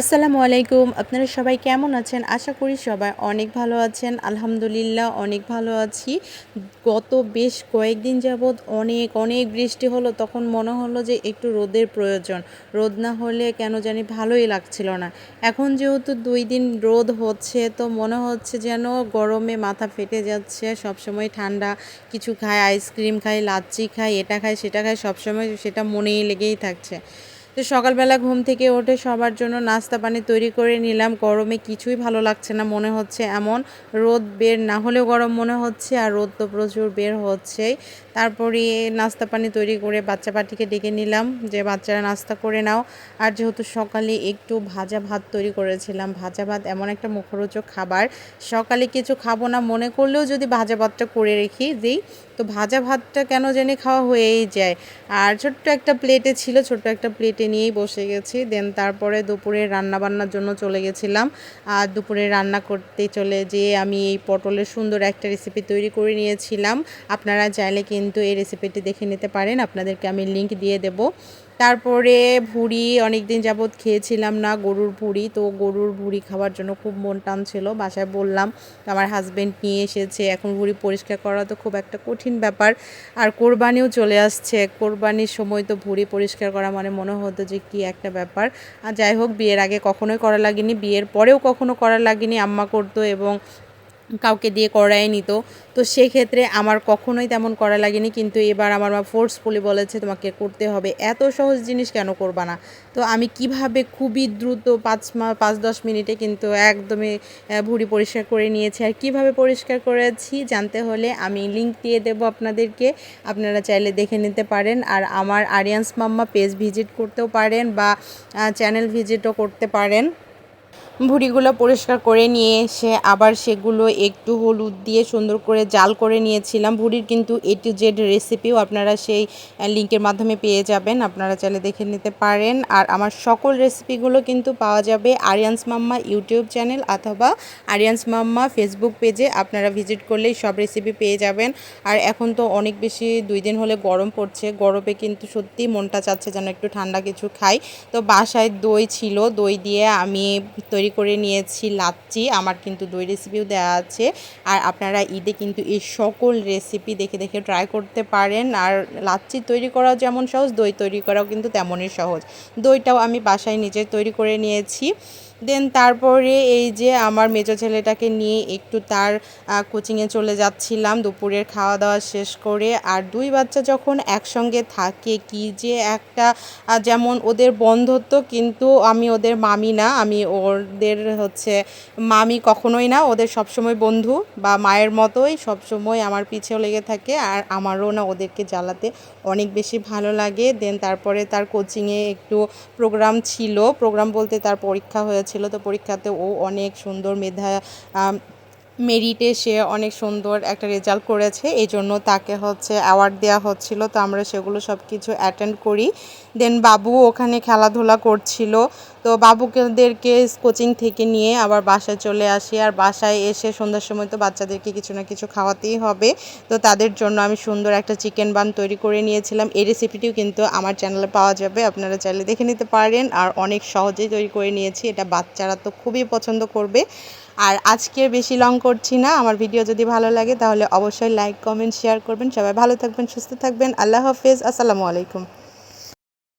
আসসালামু আলাইকুম। আপনারা সবাই কেমন আছেন? আশা করি সবাই অনেক ভালো আছেন। আলহামদুলিল্লাহ, অনেক ভালো আছি। গত বেশ কয়েকদিন যাবৎ অনেক অনেক বৃষ্টি হলো। তখন মনে হলো যে একটু রোদের প্রয়োজন। রোদ না হলে কেন জানি ভালোই লাগছিল না। এখন যেহেতু দুই দিন রোদ হচ্ছে, তো মনে হচ্ছে যেন গরমে মাথা ফেটে যাচ্ছে। সবসময় ঠান্ডা, কিছু খায় আইসক্রিম খাই লাচ্ছি খাই এটা খাই সেটা খাই সবসময় সেটা মনেই লেগেই থাকছে। তো সকালবেলা ঘুম থেকে ওঠে সবার জন্য নাস্তা পানি তৈরি করে নিলাম। গরমে কিছুই ভালো লাগছে না, মনে হচ্ছে এমন। রোদ বের না হলেও গরম মনে হচ্ছে আর রোদ তো প্রচুর বের হচ্ছেই। তারপরে নাস্তা পানি তৈরি করে বাচ্চা পাটিকে ডেকে নিলাম যে, বাচ্চারা নাস্তা করে নাও। আর যেহেতু সকালে একটু ভাজা ভাত তৈরি করেছিলাম, ভাজা ভাত এমন একটা মুখরোচক খাবার। সকালে কিছু খাব না মনে করলেও যদি ভাজা ভাতটা করে রেখি দিই, তো ভাজা ভাতটা কেন জানি খাওয়া হয়েই যায়। আর ছোট্ট একটা প্লেটে ছিল, ছোট্ট একটা প্লেটে নিয়েই বসে গেছি। দেন তারপরে দুপুরে রান্না বান্নার জন্য চলে গেছিলাম। আর দুপুরে রান্না করতে চলে যেয়ে আমি এই পটলের সুন্দর একটা রেসিপি তৈরি করে নিয়েছিলাম। আপনারা চাইলে কিন্তু এই রেসিপিটি দেখে নিতে পারেন। আপনাদেরকে আমি লিংক দিয়ে দেবো। তারপরে ভুড়ি অনেক দিন যাবৎ খেয়েছিলাম না, গরুর ভুড়ি। তো গরুর ভুড়ি খাওয়ার জন্য খুব মন টান ছিল বাসায় বললাম, আমার হাজব্যান্ড নিয়ে এসেছে। এখন ভুড়ি পরিষ্কার করা তো খুব একটা কঠিন ব্যাপার। আর কোরবানিও চলে আসছে। কোরবানির সময় তো ভুড়ি পরিষ্কার করা মানে মনে হতো যে কি একটা ব্যাপার। আর যাই হোক, বিয়ের আগে কখনোই করা লাগেনি। বিয়ের পরেও কখনো করা লাগেনি। আম্মা করতো এবং কাউকে দিয়ে করাই নিত তো সেক্ষেত্রে আমার কখনোই তেমন করা লাগেনি। কিন্তু এবার আমার মা ফোর্সফুলি বলেছে, তোমাকে করতে হবে। এত সহজ জিনিস কেন করবা না? তো আমি কীভাবে খুবই দ্রুত পাঁচ মা, পাঁচ দশ মিনিটে কিন্তু একদমই ভুড়ি পরিষ্কার করে নিয়েছি। আর কীভাবে পরিষ্কার করেছি জানতে হলে আমি লিঙ্ক দিয়ে দেবো আপনাদেরকে। আপনারা চাইলে দেখে নিতে পারেন। আর আমার আরিয়ান্স মাম্মা পেজ ভিজিট করতেও পারেন বা চ্যানেল ভিজিটও করতে পারেন। ভুড়িগুলো পরিষ্কার করে নিয়ে এসে আবার সেগুলো একটু হলুদ দিয়ে সুন্দর করে জাল করে নিয়েছিলাম। ভুড়ির কিন্তু এ টু জেড রেসিপিও আপনারা সেই লিঙ্কের মাধ্যমে পেয়ে যাবেন। আপনারা চাইলে দেখে নিতে পারেন। আর আমার সকল রেসিপিগুলো কিন্তু পাওয়া যাবে আরিয়ান্স মাম্মা ইউটিউব চ্যানেল অথবা আরিয়ান্স মাম্মা ফেসবুক পেজে আপনারা ভিজিট করলেই সব রেসিপি পেয়ে যাবেন। আর এখন তো অনেক বেশি দুই দিন হলে গরম পড়ছে। গরমে কিন্তু সত্যি মনটা চাচ্ছে যেন একটু ঠান্ডা কিছু খাই। তো বাসায় দই ছিল। দই দিয়ে আমি তৈরি তৈরি করে নিয়েছি লাচ্ছি আমার কিন্তু দই রেসিপিও দেওয়া আছে। আর আপনারা ঈদে কিন্তু এই সকল রেসিপি দেখে দেখে ট্রাই করতে পারেন। আর লাচ্ছি তৈরি করাও যেমন সহজ, দই তৈরি করাও কিন্তু তেমনই সহজ। দইটাও আমি বাসায় নিজে তৈরি করে নিয়েছি। দেন তারপরে এই যে আমার মেজো ছেলেটাকে নিয়ে একটু তার কোচিংয়ে চলে যাচ্ছিলাম। দুপুরের খাওয়া দাওয়া শেষ করে আর দুই বাচ্চা যখন একসঙ্গে থাকে, কি যে একটা যেমন ওদের বন্ধত্ব, কিন্তু আমি ওদের মামি না। আমি ওদের হচ্ছে মামি কখনোই না। ওদের সবসময় বন্ধু বা মায়ের মতোই সবসময় আমার পিছেও লেগে থাকে আর আমারও না ওদেরকে জ্বালাতে অনেক বেশি ভালো লাগে। দেন তারপরে তার কোচিংয়ে একটু প্রোগ্রাম ছিল। প্রোগ্রাম বলতে তার পরীক্ষা হয়েছে ছিল তো পরীক্ষাতে ও অনেক সুন্দর মেধা মেরিটে সে অনেক সুন্দর একটা রেজাল্ট করেছে এই জন্য তাকে হচ্ছে অ্যাওয়ার্ড দেওয়া হচ্ছিল। তো আমরা সেগুলো সব কিছু অ্যাটেন্ড করি। দেন বাবু ওখানে খেলাধুলা করছিল। তো বাবুকেদেরকে কোচিং থেকে নিয়ে আবার বাসায় চলে আসি। আর বাসায় এসে সন্ধ্যার সময় তো বাচ্চাদেরকে কিছু না কিছু খাওয়াতেই হবে। তো তাদের জন্য আমি সুন্দর একটা চিকেন বান তৈরি করে নিয়েছিলাম। এই রেসিপিটিও কিন্তু আমার চ্যানেলে পাওয়া যাবে, আপনারা চাইলে দেখে নিতে পারেন। আর অনেক সহজেই তৈরি করে নিয়েছি। এটা বাচ্চারা তো খুবই পছন্দ করবে। আর আজকে বেশি লং করছি না, আমার ভিডিও যদি ভালো লাগে তাহলে অবশ্যই লাইক কমেন্ট শেয়ার করবেন। সবাই ভালো থাকবেন, সুস্থ থাকবেন। আল্লাহ হাফেজ, আসসালামু আলাইকুম।